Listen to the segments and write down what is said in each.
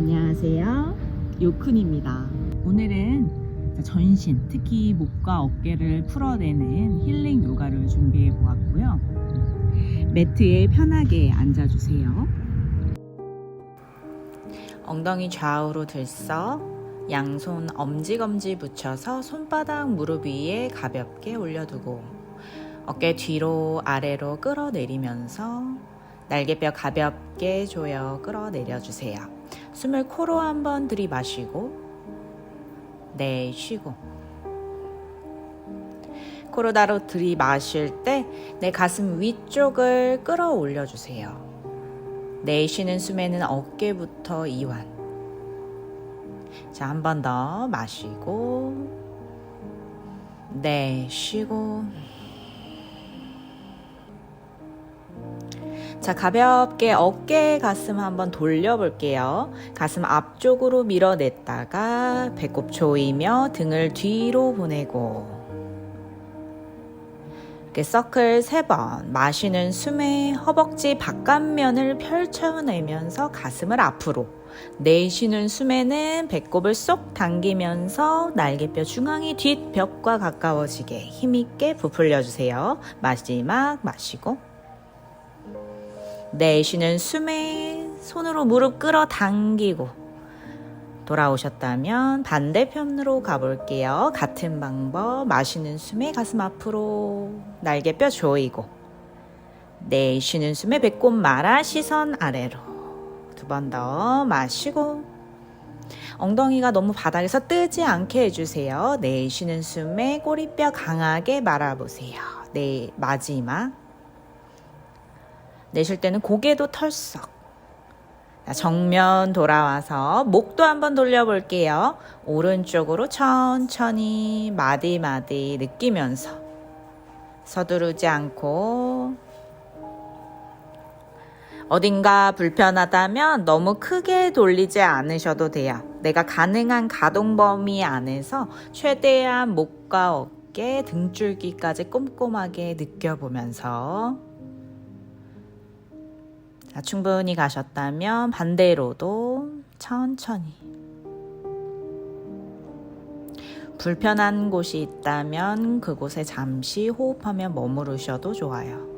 안녕하세요. 요큰입니다. 오늘은 전신, 특히 목과 어깨를 풀어내는 힐링 요가를 준비해 보았고요. 매트에 편하게 앉아주세요. 엉덩이 좌우로 들썩, 양손 엄지검지 붙여서 손바닥 무릎 위에 가볍게 올려두고 어깨 뒤로 아래로 끌어내리면서 날개뼈 가볍게 조여 끌어내려 주세요. 숨을 코로 한번 들이마시고 내쉬고 코로 다로 들이마실 때 내 가슴 위쪽을 끌어올려 주세요. 내쉬는 숨에는 어깨부터 이완. 자, 한 번 더 마시고 내쉬고 자, 가볍게 어깨 가슴 한번 돌려볼게요. 가슴 앞쪽으로 밀어냈다가 배꼽 조이며 등을 뒤로 보내고 이렇게 서클 세번 마시는 숨에 허벅지 바깥면을 펼쳐내면서 가슴을 앞으로 내쉬는 숨에는 배꼽을 쏙 당기면서 날개뼈 중앙이 뒷벽과 가까워지게 힘있게 부풀려 주세요. 마지막 마시고 내쉬는 숨에 손으로 무릎 끌어 당기고 돌아오셨다면 반대편으로 가볼게요. 같은 방법 마시는 숨에 가슴 앞으로 날개뼈 조이고 내쉬는 숨에 배꼽 말아 시선 아래로 두 번 더 마시고 엉덩이가 너무 바닥에서 뜨지 않게 해주세요. 내쉬는 숨에 꼬리뼈 강하게 말아보세요. 네 마지막 내쉴 때는 고개도 털썩. 자, 정면 돌아와서 목도 한번 돌려볼게요. 오른쪽으로 천천히 마디마디 느끼면서 서두르지 않고 어딘가 불편하다면 너무 크게 돌리지 않으셔도 돼요. 내가 가능한 가동 범위 안에서 최대한 목과 어깨, 등줄기까지 꼼꼼하게 느껴보면서 자, 충분히 가셨다면 반대로도 천천히. 불편한 곳이 있다면 그곳에 잠시 호흡하며 머무르셔도 좋아요.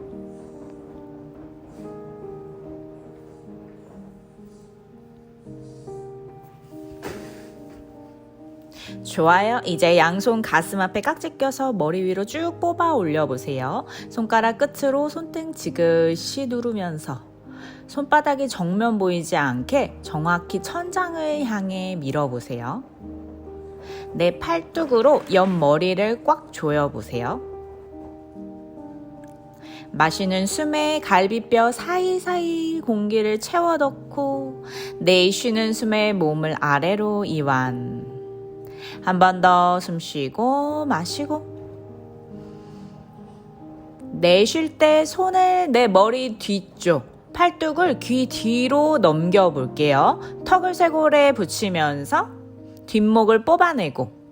좋아요. 이제 양손 가슴 앞에 깍지 껴서 머리 위로 쭉 뽑아 올려보세요. 손가락 끝으로 손등 지그시 누르면서 손바닥이 정면 보이지 않게 정확히 천장을 향해 밀어보세요. 내 팔뚝으로 옆머리를 꽉 조여보세요. 마시는 숨에 갈비뼈 사이사이 공기를 채워 넣고 내쉬는 숨에 몸을 아래로 이완. 한 번 더 숨 쉬고 마시고 내쉴 때 손을 내 머리 뒤쪽 팔뚝을 귀 뒤로 넘겨 볼게요. 턱을 쇄골에 붙이면서 뒷목을 뽑아내고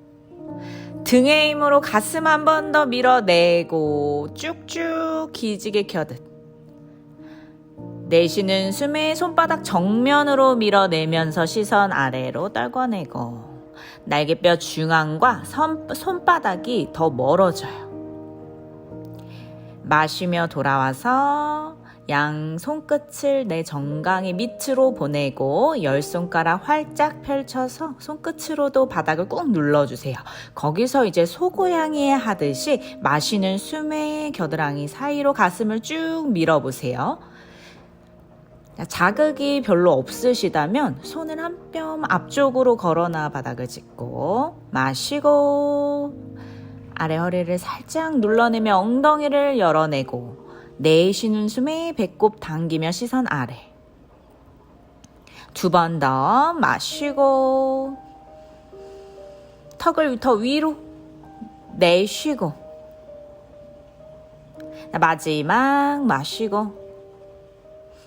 등의 힘으로 가슴 한 번 더 밀어내고 쭉쭉 기지개 켜듯 내쉬는 숨에 손바닥 정면으로 밀어내면서 시선 아래로 떨궈내고 날개뼈 중앙과 손, 손바닥이 더 멀어져요. 마시며 돌아와서 양 손끝을 내 정강이 밑으로 보내고 열 손가락 활짝 펼쳐서 손끝으로도 바닥을 꾹 눌러주세요. 거기서 이제 소고양이 하듯이 마시는 숨에 겨드랑이 사이로 가슴을 쭉 밀어보세요. 자극이 별로 없으시다면 손을 한 뼘 앞쪽으로 걸어놔 바닥을 짚고 마시고 아래 허리를 살짝 눌러내며 엉덩이를 열어내고 내쉬는 숨에 배꼽 당기며 시선 아래 두 번 더 마시고 턱을 더 위로 내쉬고 마지막 마시고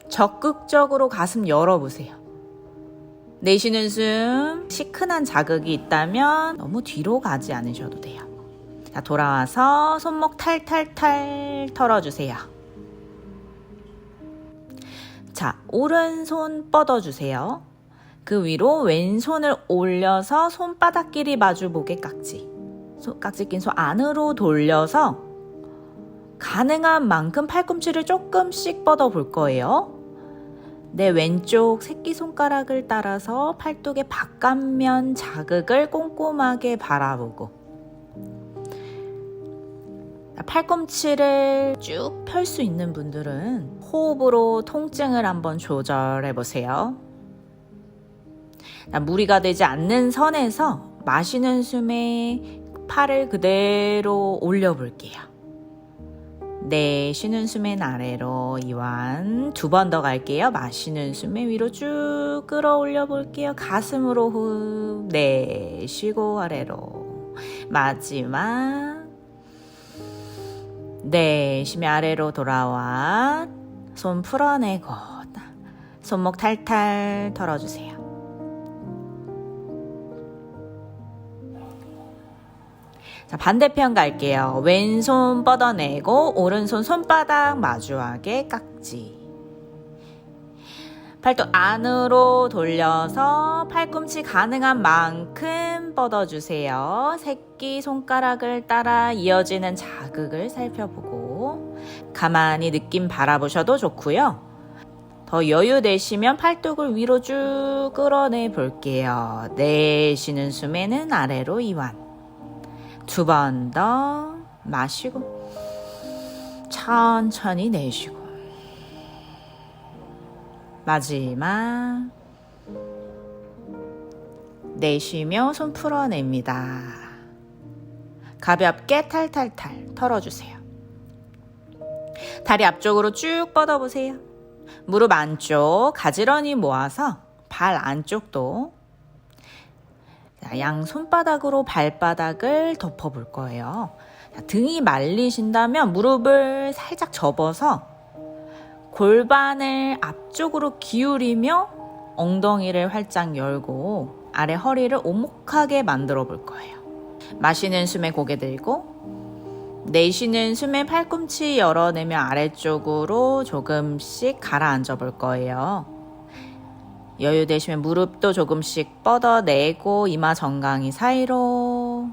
적극적으로 가슴 열어보세요. 내쉬는 숨, 시큰한 자극이 있다면 너무 뒤로 가지 않으셔도 돼요. 자, 돌아와서 손목 탈탈탈 털어주세요. 자, 오른손 뻗어주세요. 그 위로 왼손을 올려서 손바닥끼리 마주보게 깍지. 손, 깍지 낀 손 안으로 돌려서 가능한 만큼 팔꿈치를 조금씩 뻗어 볼 거예요. 내 왼쪽 새끼손가락을 따라서 팔뚝의 바깥면 자극을 꼼꼼하게 바라보고 팔꿈치를 쭉 펼 수 있는 분들은 호흡으로 통증을 한번 조절해 보세요. 무리가 되지 않는 선에서 마시는 숨에 팔을 그대로 올려 볼게요. 내쉬는 숨엔 아래로 이완 두 번 더 갈게요. 마시는 숨에 위로 쭉 끌어올려 볼게요. 가슴으로 호흡 내쉬고 아래로 마지막 내쉬며 아래로 돌아와 손 풀어내고 손목 탈탈 털어주세요. 자, 반대편 갈게요. 왼손 뻗어내고 오른손 손바닥 마주하게 깍지. 팔뚝 안으로 돌려서 팔꿈치 가능한 만큼 뻗어주세요. 새끼 손가락을 따라 이어지는 자극을 살펴보고 가만히 느낌 바라보셔도 좋고요. 더 여유 내시면 팔뚝을 위로 쭉 끌어내 볼게요. 내쉬는 숨에는 아래로 이완. 두 번 더 마시고 천천히 내쉬고 마지막 내쉬며 손 풀어냅니다. 가볍게 탈탈탈 털어주세요. 다리 앞쪽으로 쭉 뻗어보세요. 무릎 안쪽 가지런히 모아서 발 안쪽도 자, 양 손바닥으로 발바닥을 덮어볼 거예요. 자, 등이 말리신다면 무릎을 살짝 접어서 골반을 앞쪽으로 기울이며 엉덩이를 활짝 열고 아래 허리를 오목하게 만들어 볼 거예요. 마시는 숨에 고개 들고 내쉬는 숨에 팔꿈치 열어내며 아래쪽으로 조금씩 가라앉아 볼 거예요. 여유 되시면 무릎도 조금씩 뻗어내고 이마 정강이 사이로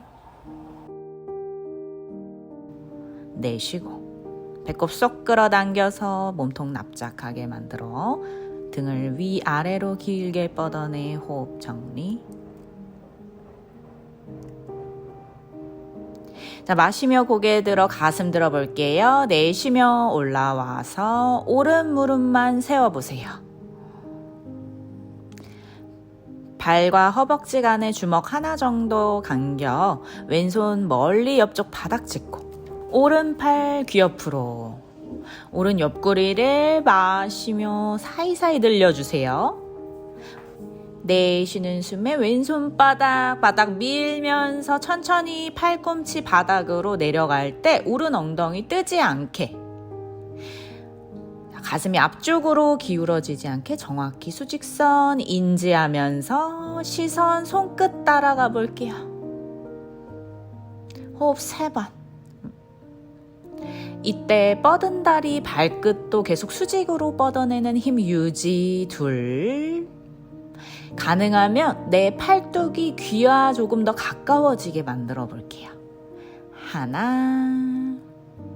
내쉬고 배꼽 쏙 끌어당겨서 몸통 납작하게 만들어 등을 위아래로 길게 뻗어내 호흡 정리 자, 마시며 고개 들어 가슴 들어 볼게요. 내쉬며 올라와서 오른 무릎만 세워 보세요. 발과 허벅지 간의 주먹 하나 정도 간격, 왼손 멀리 옆쪽 바닥 짚고, 오른팔 귀 옆으로, 오른 옆구리를 마시며 사이사이 늘려주세요. 내쉬는 숨에 왼손 바닥, 바닥 밀면서 천천히 팔꿈치 바닥으로 내려갈 때 오른 엉덩이 뜨지 않게 가슴이 앞쪽으로 기울어지지 않게 정확히 수직선 인지하면서 시선 손끝 따라가 볼게요. 호흡 세 번. 이때 뻗은 다리 발끝도 계속 수직으로 뻗어내는 힘 유지 둘. 가능하면 내 팔뚝이 귀와 조금 더 가까워지게 만들어 볼게요. 하나.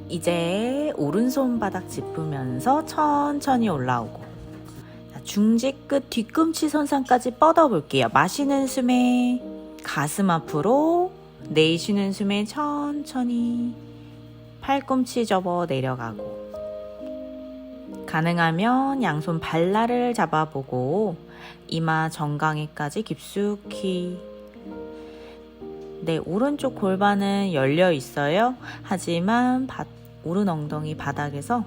이제 오른손 바닥 짚으면서 천천히 올라오고 중지 끝 뒤꿈치 선상까지 뻗어 볼게요. 마시는 숨에 가슴 앞으로 내쉬는 숨에 천천히 팔꿈치 접어 내려가고 가능하면 양손 발날을 잡아보고 이마 정강이까지 깊숙이 네, 오른쪽 골반은 열려 있어요. 하지만 바, 오른 엉덩이 바닥에서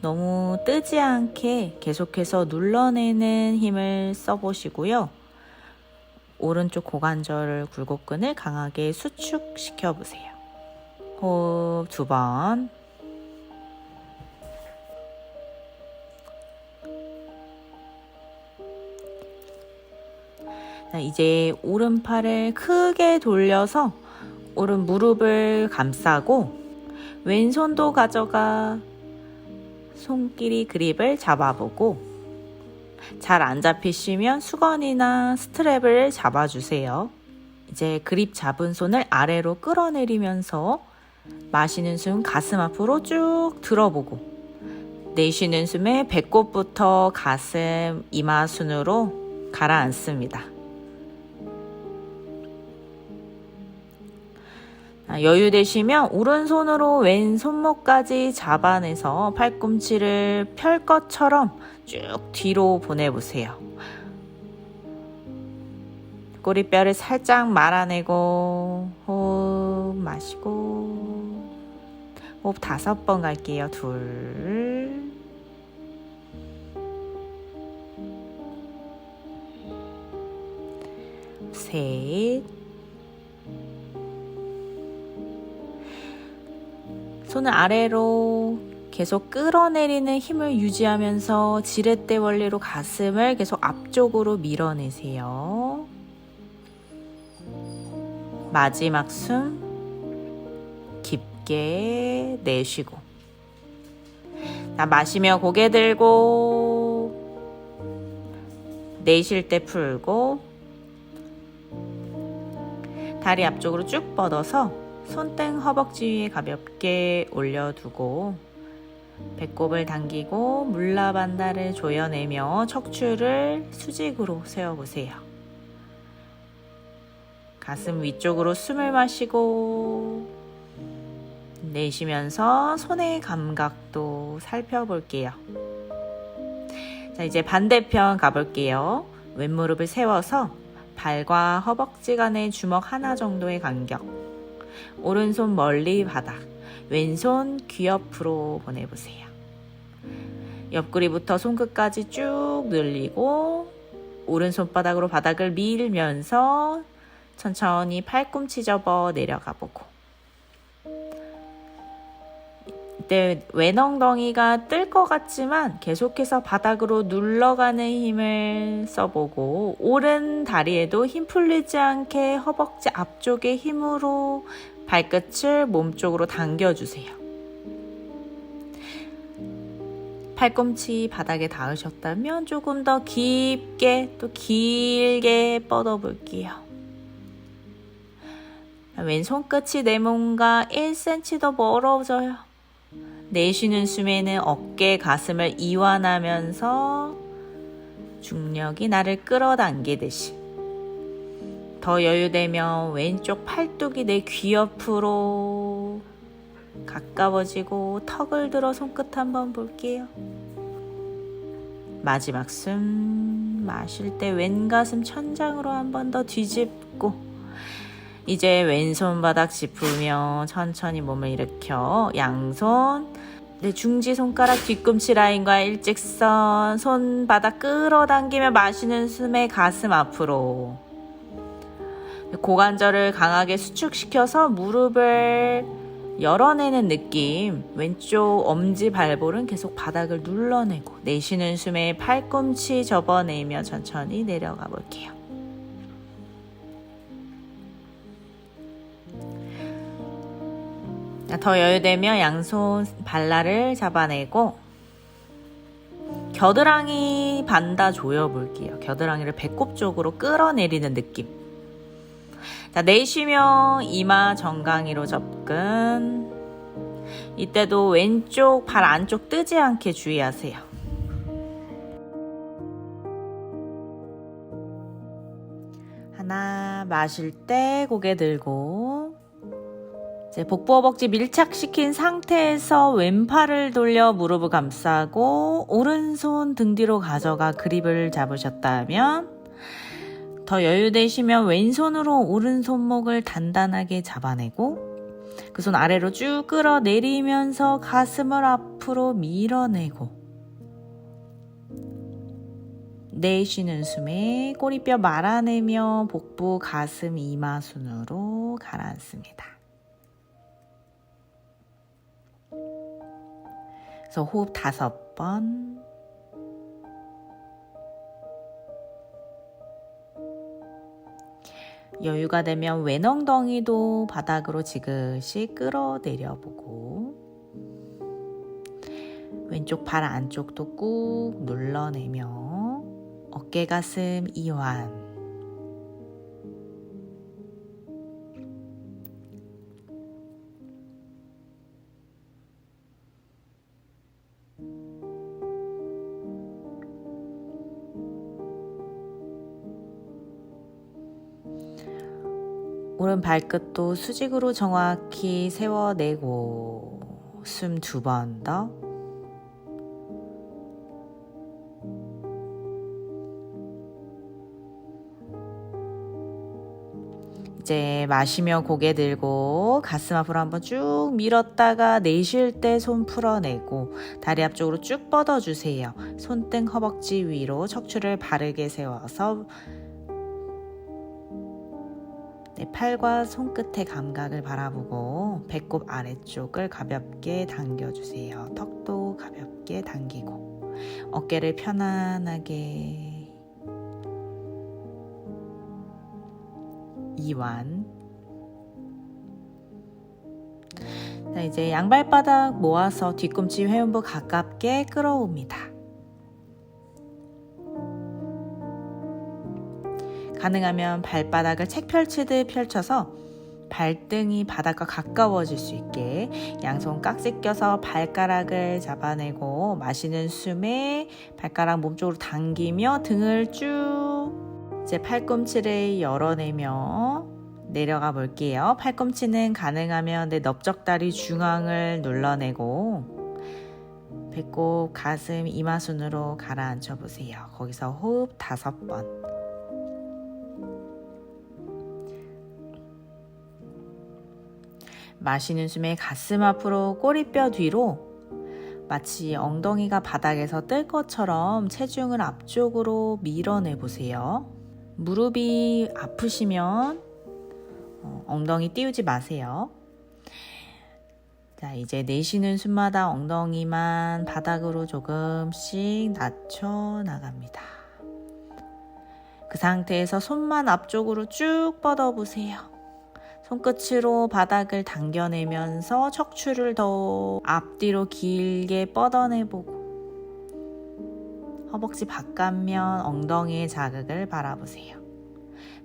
너무 뜨지 않게 계속해서 눌러내는 힘을 써보시고요. 오른쪽 고관절 굴곡근을 강하게 수축시켜 보세요. 호흡 두 번. 이제 오른팔을 크게 돌려서 오른 무릎을 감싸고 왼손도 가져가 손길이 그립을 잡아보고 잘 안 잡히시면 수건이나 스트랩을 잡아주세요. 이제 그립 잡은 손을 아래로 끌어내리면서 마시는 숨 가슴 앞으로 쭉 들어보고 내쉬는 숨에 배꼽부터 가슴 이마 순으로 가라앉습니다. 여유 되시면 오른손으로 왼 손목까지 잡아내서 팔꿈치를 펼 것처럼 쭉 뒤로 보내보세요. 꼬리뼈를 살짝 말아내고 호흡 마시고 호흡 다섯 번 갈게요. 둘 셋, 손을 아래로 계속 끌어내리는 힘을 유지하면서 지렛대 원리로 가슴을 계속 앞쪽으로 밀어내세요. 마지막 숨 깊게 내쉬고 나 마시며 고개 들고 내쉴 때 풀고 다리 앞쪽으로 쭉 뻗어서 손등 허벅지 위에 가볍게 올려두고 배꼽을 당기고 물라반다를 조여내며 척추를 수직으로 세워보세요. 가슴 위쪽으로 숨을 마시고 내쉬면서 손의 감각도 살펴볼게요. 자, 이제 반대편 가볼게요. 왼무릎을 세워서 발과 허벅지 간의 주먹 하나 정도의 간격. 오른손 멀리 바닥, 왼손 귀 옆으로 보내보세요. 옆구리부터 손끝까지 쭉 늘리고 오른손바닥으로 바닥을 밀면서 천천히 팔꿈치 접어 내려가 보고 이때 왼엉덩이가 뜰 것 같지만 계속해서 바닥으로 눌러가는 힘을 써보고 오른 다리에도 힘 풀리지 않게 허벅지 앞쪽의 힘으로 발끝을 몸쪽으로 당겨주세요. 팔꿈치 바닥에 닿으셨다면 조금 더 깊게 또 길게 뻗어볼게요. 왼손 끝이 내 몸과 1cm 더 멀어져요. 내쉬는 숨에는 어깨, 가슴을 이완하면서 중력이 나를 끌어당기듯이 더 여유되면 왼쪽 팔뚝이 내 귀 옆으로 가까워지고 턱을 들어 손끝 한번 볼게요. 마지막 숨 마실 때 왼 가슴 천장으로 한번 더 뒤집고 이제 왼손 바닥 짚으며 천천히 몸을 일으켜 양손 내 중지 손가락 뒤꿈치 라인과 일직선 손바닥 끌어당기며 마시는 숨에 가슴 앞으로 고관절을 강하게 수축시켜서 무릎을 열어내는 느낌 왼쪽 엄지 발볼은 계속 바닥을 눌러내고 내쉬는 숨에 팔꿈치 접어내며 천천히 내려가 볼게요. 더 여유되면 양손 발라를 잡아내고 겨드랑이 반다 조여볼게요. 겨드랑이를 배꼽 쪽으로 끌어내리는 느낌. 자, 내쉬며 이마 정강이로 접근. 이때도 왼쪽 발 안쪽 뜨지 않게 주의하세요. 하나 마실 때 고개 들고 복부 허벅지 밀착시킨 상태에서 왼팔을 돌려 무릎을 감싸고 오른손 등 뒤로 가져가 그립을 잡으셨다면 더 여유되시면 왼손으로 오른 손목을 단단하게 잡아내고 그 손 아래로 쭉 끌어내리면서 가슴을 앞으로 밀어내고 내쉬는 숨에 꼬리뼈 말아내며 복부 가슴 이마 순으로 가라앉습니다. 그래서 호흡 다섯 번. 여유가 되면 왼엉덩이도 바닥으로 지그시 끌어내려 보고 왼쪽 발 안쪽도 꾹 눌러내며 어깨 가슴 이완. 오른 발끝도 수직으로 정확히 세워내고 숨 두 번 더. 이제 마시며 고개 들고 가슴 앞으로 한번 쭉 밀었다가 내쉴 때 손 풀어내고 다리 앞쪽으로 쭉 뻗어주세요. 손등 허벅지 위로 척추를 바르게 세워서 네, 팔과 손끝의 감각을 바라보고 배꼽 아래쪽을 가볍게 당겨주세요. 턱도 가볍게 당기고 어깨를 편안하게 이완 자, 이제 양발바닥 모아서 뒤꿈치 회음부 가깝게 끌어옵니다. 가능하면 발바닥을 책 펼치듯 펼쳐서 발등이 바닥과 가까워질 수 있게 양손 깍지 껴서 발가락을 잡아내고 마시는 숨에 발가락 몸쪽으로 당기며 등을 쭉 이제 팔꿈치를 열어내며 내려가 볼게요. 팔꿈치는 가능하면 내 넓적다리 중앙을 눌러내고 배꼽, 가슴, 이마순으로 가라앉혀 보세요. 거기서 호흡 다섯 번. 마시는 숨에 가슴 앞으로 꼬리뼈 뒤로 마치 엉덩이가 바닥에서 뜰 것처럼 체중을 앞쪽으로 밀어내 보세요. 무릎이 아프시면 어, 엉덩이 띄우지 마세요. 자, 이제 내쉬는 숨마다 엉덩이만 바닥으로 조금씩 낮춰 나갑니다. 그 상태에서 손만 앞쪽으로 쭉 뻗어 보세요. 손끝으로 바닥을 당겨내면서 척추를 더 앞뒤로 길게 뻗어내보고 허벅지 바깥면 엉덩이의 자극을 바라보세요.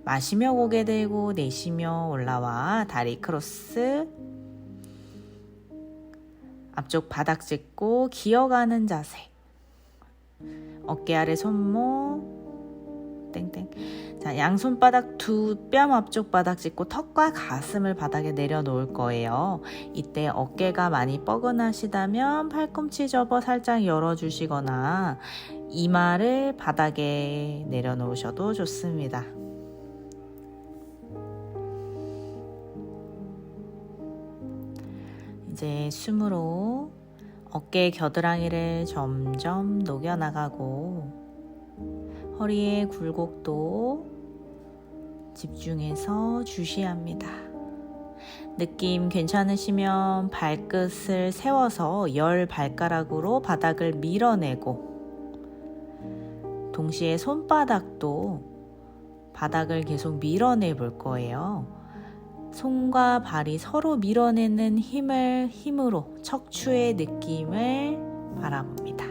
마시며 고개 들고 내쉬며 올라와 다리 크로스. 앞쪽 바닥 짚고 기어가는 자세. 어깨 아래 손목. 땡땡 자, 양손바닥 두 뺨 앞쪽 바닥 짚고 턱과 가슴을 바닥에 내려놓을 거예요. 이때 어깨가 많이 뻐근하시다면 팔꿈치 접어 살짝 열어주시거나 이마를 바닥에 내려놓으셔도 좋습니다. 이제 숨으로 어깨 겨드랑이를 점점 녹여나가고 허리의 굴곡도 집중해서 주시합니다. 느낌 괜찮으시면 발끝을 세워서 열 발가락으로 바닥을 밀어내고 동시에 손바닥도 바닥을 계속 밀어내 볼 거예요. 손과 발이 서로 밀어내는 힘을 힘으로 척추의 느낌을 바라봅니다.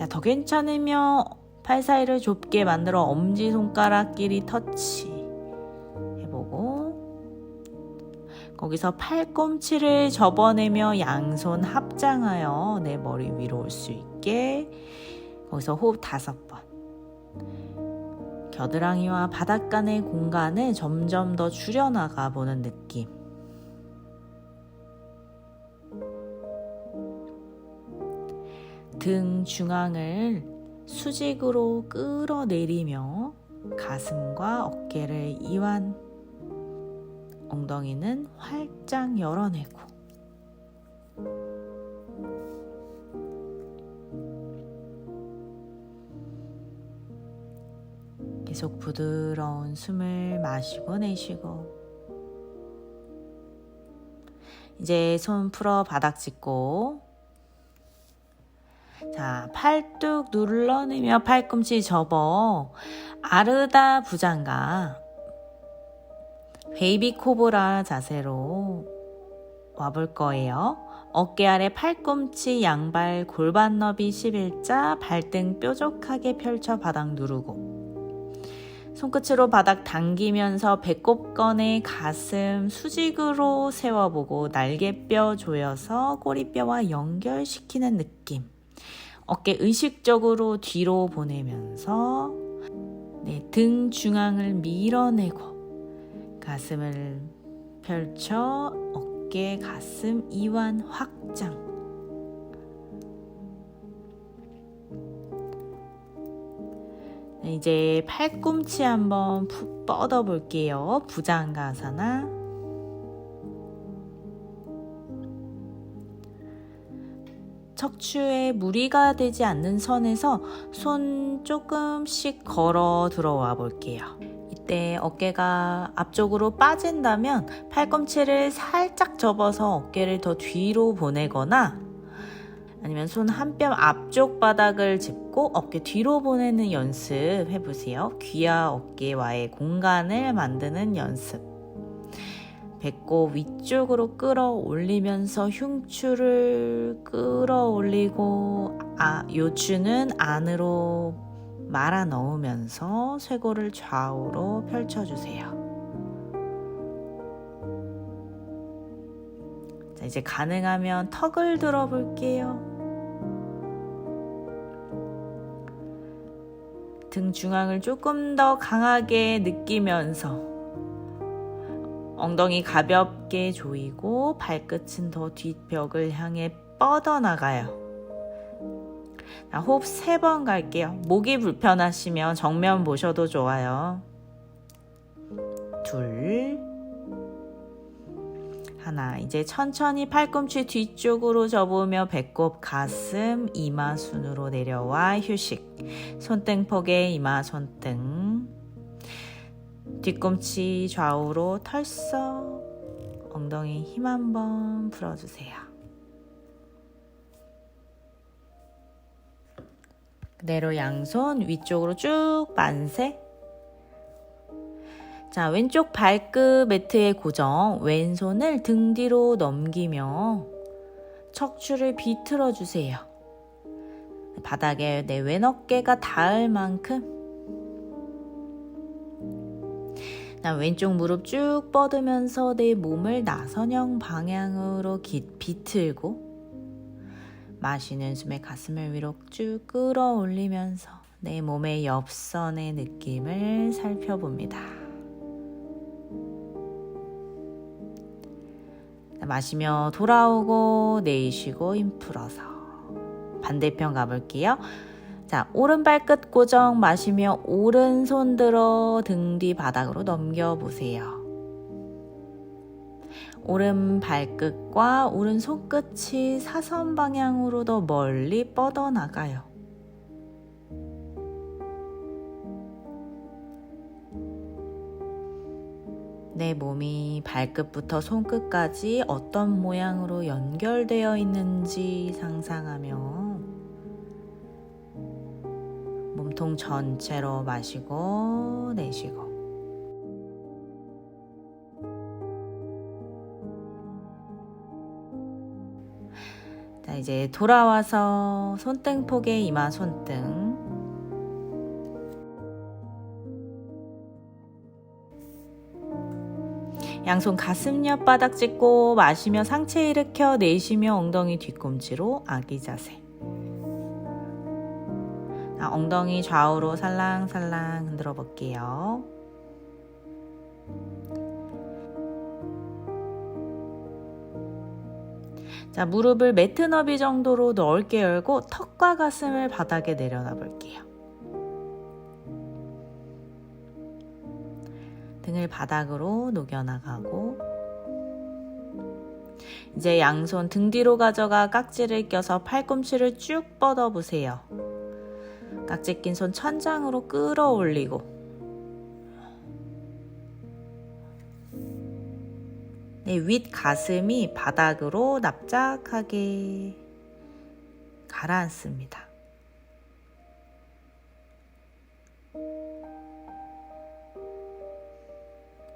자, 더 괜찮으면 팔 사이를 좁게 만들어 엄지손가락끼리 터치 해보고 거기서 팔꿈치를 접어내며 양손 합장하여 내 머리 위로 올 수 있게 거기서 호흡 다섯 번. 겨드랑이와 바닥 간의 공간을 점점 더 줄여나가 보는 느낌 등 중앙을 수직으로 끌어내리며 가슴과 어깨를 이완 엉덩이는 활짝 열어내고. 계속 부드러운 숨을 마시고 내쉬고. 이제 손 풀어 바닥 짚고 자, 팔뚝 눌러내며 팔꿈치 접어 아르다 부장가 베이비 코브라 자세로 와볼 거예요. 어깨 아래 팔꿈치, 양발, 골반 너비 11자, 발등 뾰족하게 펼쳐 바닥 누르고 손끝으로 바닥 당기면서 배꼽 꺼내 가슴 수직으로 세워보고 날개뼈 조여서 꼬리뼈와 연결시키는 느낌. 어깨 의식적으로 뒤로 보내면서 네, 등 중앙을 밀어내고 가슴을 펼쳐 어깨 가슴 이완 확장. 네, 이제 팔꿈치 한번 푹 뻗어 볼게요. 부장가사나. 척추에 무리가 되지 않는 선에서 손 조금씩 걸어 들어와 볼게요. 이때 어깨가 앞쪽으로 빠진다면 팔꿈치를 살짝 접어서 어깨를 더 뒤로 보내거나 아니면 손 한 뼘 앞쪽 바닥을 짚고 어깨 뒤로 보내는 연습 해보세요. 귀와 어깨와의 공간을 만드는 연습. 배꼽 위쪽으로 끌어올리면서 흉추를 끌어올리고 아, 요추는 안으로 말아 넣으면서 쇄골을 좌우로 펼쳐주세요. 자, 이제 가능하면 턱을 들어볼게요. 등 중앙을 조금 더 강하게 느끼면서 엉덩이 가볍게 조이고 발끝은 더 뒷벽을 향해 뻗어나가요. 자, 호흡 세 번 갈게요. 목이 불편하시면 정면 보셔도 좋아요. 둘, 하나. 이제 천천히 팔꿈치 뒤쪽으로 접으며 배꼽, 가슴, 이마 순으로 내려와 휴식. 손등폭에 이마 손등. 뒤꿈치 좌우로 털썩 엉덩이 힘 한번 풀어주세요. 그대로 양손 위쪽으로 쭉 만세. 자, 왼쪽 발끝 매트에 고정, 왼손을 등 뒤로 넘기며 척추를 비틀어 주세요. 바닥에 내 왼어깨가 닿을 만큼 나 왼쪽 무릎 쭉 뻗으면서 내 몸을 나선형 방향으로 기, 비틀고 마시는 숨에 가슴을 위로 쭉 끌어올리면서 내 몸의 옆선의 느낌을 살펴봅니다. 마시며 돌아오고 내쉬고 힘 풀어서 반대편 가볼게요. 자, 오른발 끝 고정 마시며 오른손 들어 등 뒤 바닥으로 넘겨 보세요. 오른 발끝과 오른 손끝이 사선 방향으로 더 멀리 뻗어 나가요. 내 몸이 발끝부터 손끝까지 어떤 모양으로 연결되어 있는지 상상하며 몸통 전체로 마시고 내쉬고. 자 이제 돌아와서 손등폭에 이마 손등. 양손 가슴 옆 바닥 짚고 마시며 상체 일으켜 내쉬며 엉덩이 뒤꿈치로 아기 자세. 자, 엉덩이 좌우로 살랑살랑 흔들어 볼게요. 자, 무릎을 매트 너비 정도로 넓게 열고 턱과 가슴을 바닥에 내려놔 볼게요. 등을 바닥으로 녹여나가고 이제 양손 등 뒤로 가져가 깍지를 껴서 팔꿈치를 쭉 뻗어 보세요. 깍지 낀 손 천장으로 끌어올리고 네, 윗 가슴이 바닥으로 납작하게 가라앉습니다.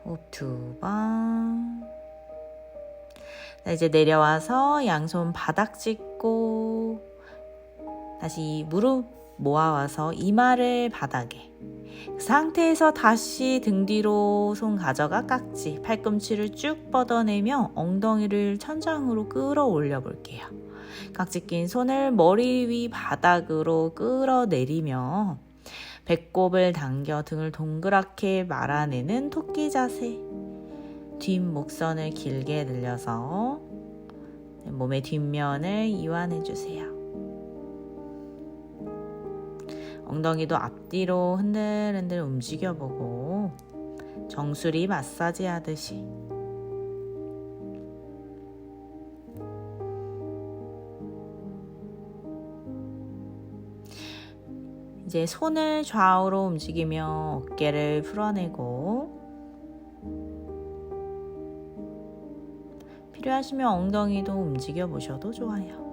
호흡 두 번. 자, 이제 내려와서 양손 바닥 짚고 다시 무릎 모아와서 이마를 바닥에 그 상태에서 다시 등 뒤로 손 가져가 깍지 팔꿈치를 쭉 뻗어내며 엉덩이를 천장으로 끌어올려 볼게요. 깍지 낀 손을 머리 위 바닥으로 끌어내리며 배꼽을 당겨 등을 동그랗게 말아내는 토끼 자세. 뒷 목선을 길게 늘려서 몸의 뒷면을 이완해 주세요. 엉덩이도 앞뒤로 흔들흔들 움직여 보고 정수리 마사지 하듯이 이제 손을 좌우로 움직이며 어깨를 풀어내고 필요하시면 엉덩이도 움직여 보셔도 좋아요.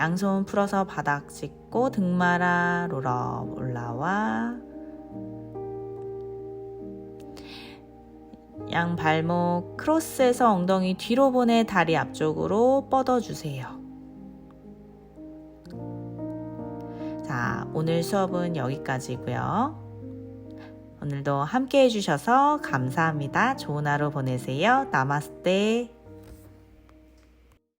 양손 풀어서 바닥 짚고 등마라 롤업 올라와 양 발목 크로스해서 엉덩이 뒤로 보내 다리 앞쪽으로 뻗어주세요. 자, 오늘 수업은 여기까지고요. 오늘도 함께 해주셔서 감사합니다. 좋은 하루 보내세요. 나마스테.